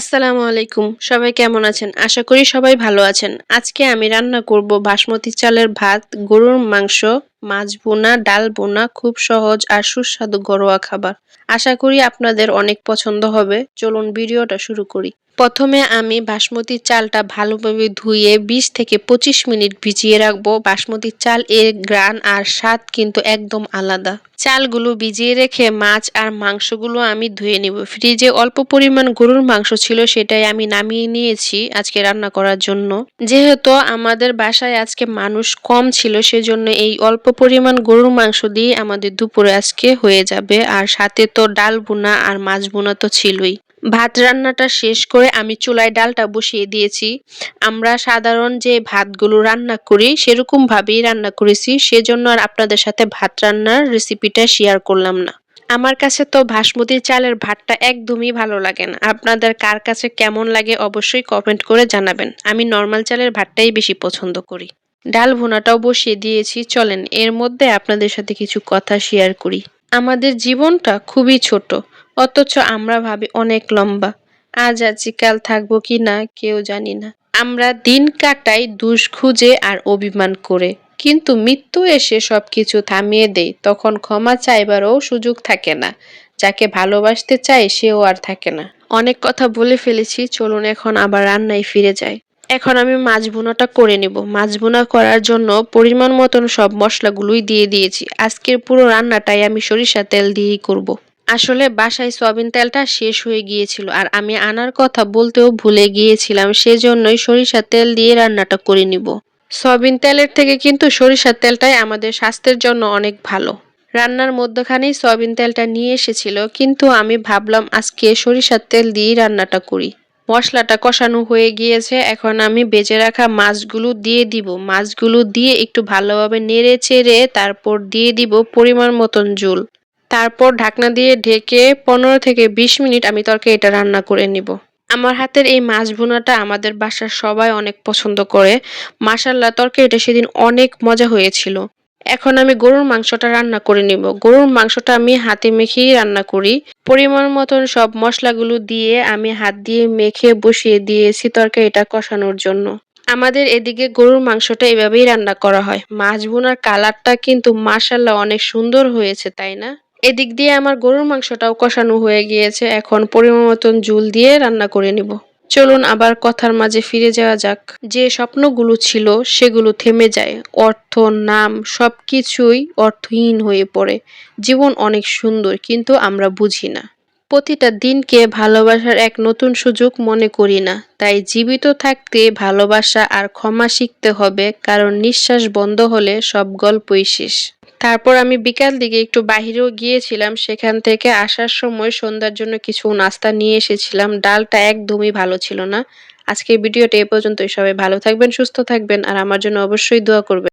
আসসালামু আলাইকুম। সবাই কেমন আছেন? আশা করি সবাই ভালো আছেন। আজকে আমি রান্না করব বাসমতি চালের ভাত, গরুর মাংস, মাছ বোনা, ডাল বোনা, খুব সহজ আর সুস্বাদু ঘরোয়া খাবার। আশা করি আপনাদের অনেক পছন্দ হবে। চলুন ভিডিওটা শুরু করি। প্রথমে আমি বাসমতি চালটা ভালোভাবে ধুয়ে বিশ থেকে পঁচিশ মিনিট ভিজিয়ে রাখব। বাসমতি চাল এর গ্রান আর স্বাদ কিন্তু একদম আলাদা। চালগুলো ভিজিয়ে রেখে মাছ আর মাংসগুলো আমি ধুয়ে নিব। ফ্রিজে অল্প পরিমাণ গরুর মাংস ছিল সেটাই আমি নামিয়ে নিয়েছি আজকে রান্না করার জন্য। যেহেতু আমাদের বাসায় আজকে মানুষ কম ছিল সেজন্য এই অল্প পরিমাণ গরুর মাংস দিয়ে আমাদের দুপুরে আজকে হয়ে যাবে। আর সাথে তো ডাল বোনা আর মাছ বোনা তো ছিলই। ভাত রান্নাটা শেষ করে আমি চুলায় ডালটা বসিয়ে দিয়েছি। আমরা সাধারণ যে ভাতগুলো রান্না করি, সেরকম ভাবেই রান্না করেছি। সেজন্য আর আপনাদের সাথে ভাত রান্নার রেসিপিটা শেয়ার করলাম না। আমার কাছে তো বাসমতি চালের ভাতটা একদমই ভালো লাগে না। আপনাদের কার কাছে কেমন লাগে অবশ্যই কমেন্ট করে জানাবেন। আমি নর্মাল চালের ভাতটাই বেশি পছন্দ করি। ডাল ভুনাটাও বসিয়ে দিয়েছি। চলেন, এর মধ্যে আপনাদের সাথে কিছু কথা শেয়ার করি। আমাদের জীবনটা খুবই ছোট, অথচ আমরা ভাবি অনেক লম্বা। আজ আছি, কাল থাকব কি না, কেউ জানি না। আমরা দিন কাটাই দুষ খুঁজে আর অভিমান করে। কিন্তু মৃত্যু এসে সব কিছু থামিয়ে দেয়, তখন ক্ষমা চাইবারও সুযোগ থাকে না। যাকে ভালোবাসতে চাই সেও আর থাকে না। অনেক কথা বলে ফেলেছি, চলুন এখন আবার রান্নায় ফিরে যাই। এখন আমি মাছ বোনাটা করে নিব। মাছ ভুনা করার জন্য পরিমাণ মতন সব মশলাগুলোই দিয়ে দিয়েছি। আজকের পুরো রান্নাটাই আমি সরিষা তেল দিয়েই করব। আসলে বাসায় সয়াবিন তেলটা শেষ হয়ে গিয়েছিল আর আমি আনার কথা বলতেও ভুলে গিয়েছিলাম, সেজন্যই সরিষা তেল দিয়ে রান্নাটা করে নিব। সয়াবিন তেলের থেকে কিন্তু সরিষার তেলটাই আমাদের স্বাস্থ্যের জন্য অনেক ভালো। রান্নার মধ্যখানেই সয়াবিন তেলটা নিয়ে এসেছিল, কিন্তু আমি ভাবলাম আজকে সরিষার তেল দিয়েই রান্নাটা করি। মশলাটা কষানো হয়ে গিয়েছে। এখন আমি বেজে রাখা মাছগুলো দিয়ে দিব। মাছগুলো দিয়ে একটু ভালোভাবে নেড়ে চেড়ে তারপর দিয়ে দিব পরিমাণ মতন জল। তারপর ঢাকনা দিয়ে ঢেকে পনেরো থেকে বিশ মিনিট আমি তরকে এটা রান্না করে নিব। আমার হাতের এই মাছ ভুনাটা আমাদের বাসার সবাই অনেক পছন্দ করে। মাসাল্লাহ তরকারিটা সেদিন অনেক মজা হয়েছিল। এখন আমি গরুর মাংসটা রান্না করে নিব। গরুর মাংসটা আমি হাতে মেখেই রান্না করি। পরিমাণ মতন সব মশলাগুলো দিয়ে আমি হাত দিয়ে মেখে বসিয়ে দিয়েছি তরকারিটা কষানোর জন্য। আমাদের এদিকে গরুর মাংসটা এভাবেই রান্না করা হয়। মাছ বোনার কালারটা কিন্তু মাসাল্লাহ অনেক সুন্দর হয়েছে, তাই না? এদিক দিয়ে আমার গরুর মাংসটাও কষানো হয়ে গিয়েছে। এখন পরিমাণ মতন জুল দিয়ে রান্না করে নিব। চলুন আবার কথার মাঝে ফিরে যাওয়া যাক। যে স্বপ্নগুলো ছিল, সেগুলো থেমে যায়। অর্থ, নাম সব কিছুই অর্থহীন হয়ে পড়ে। জীবন অনেক সুন্দর, কিন্তু আমরা বুঝি না। প্রতিটা দিনকে ভালোবাসার এক নতুন সুযোগ মনে করি না। তাই জীবিত থাকতে ভালোবাসা আর ক্ষমা শিখতে হবে, কারণ নিঃশ্বাস বন্ধ হলে সব গল্পই শেষ। তারপর আমি বিকাল দিকে একটু বাহিরেও গিয়েছিলাম, সেখান থেকে আসার সময় সন্ধ্যার জন্য কিছু নাস্তা নিয়ে এসেছিলাম। ডালটা একদমই ভালো ছিল না। আজকের ভিডিওটা এ পর্যন্তই। সবাই ভালো থাকবেন, সুস্থ থাকবেন, আর আমার জন্য অবশ্যই দোয়া করবেন।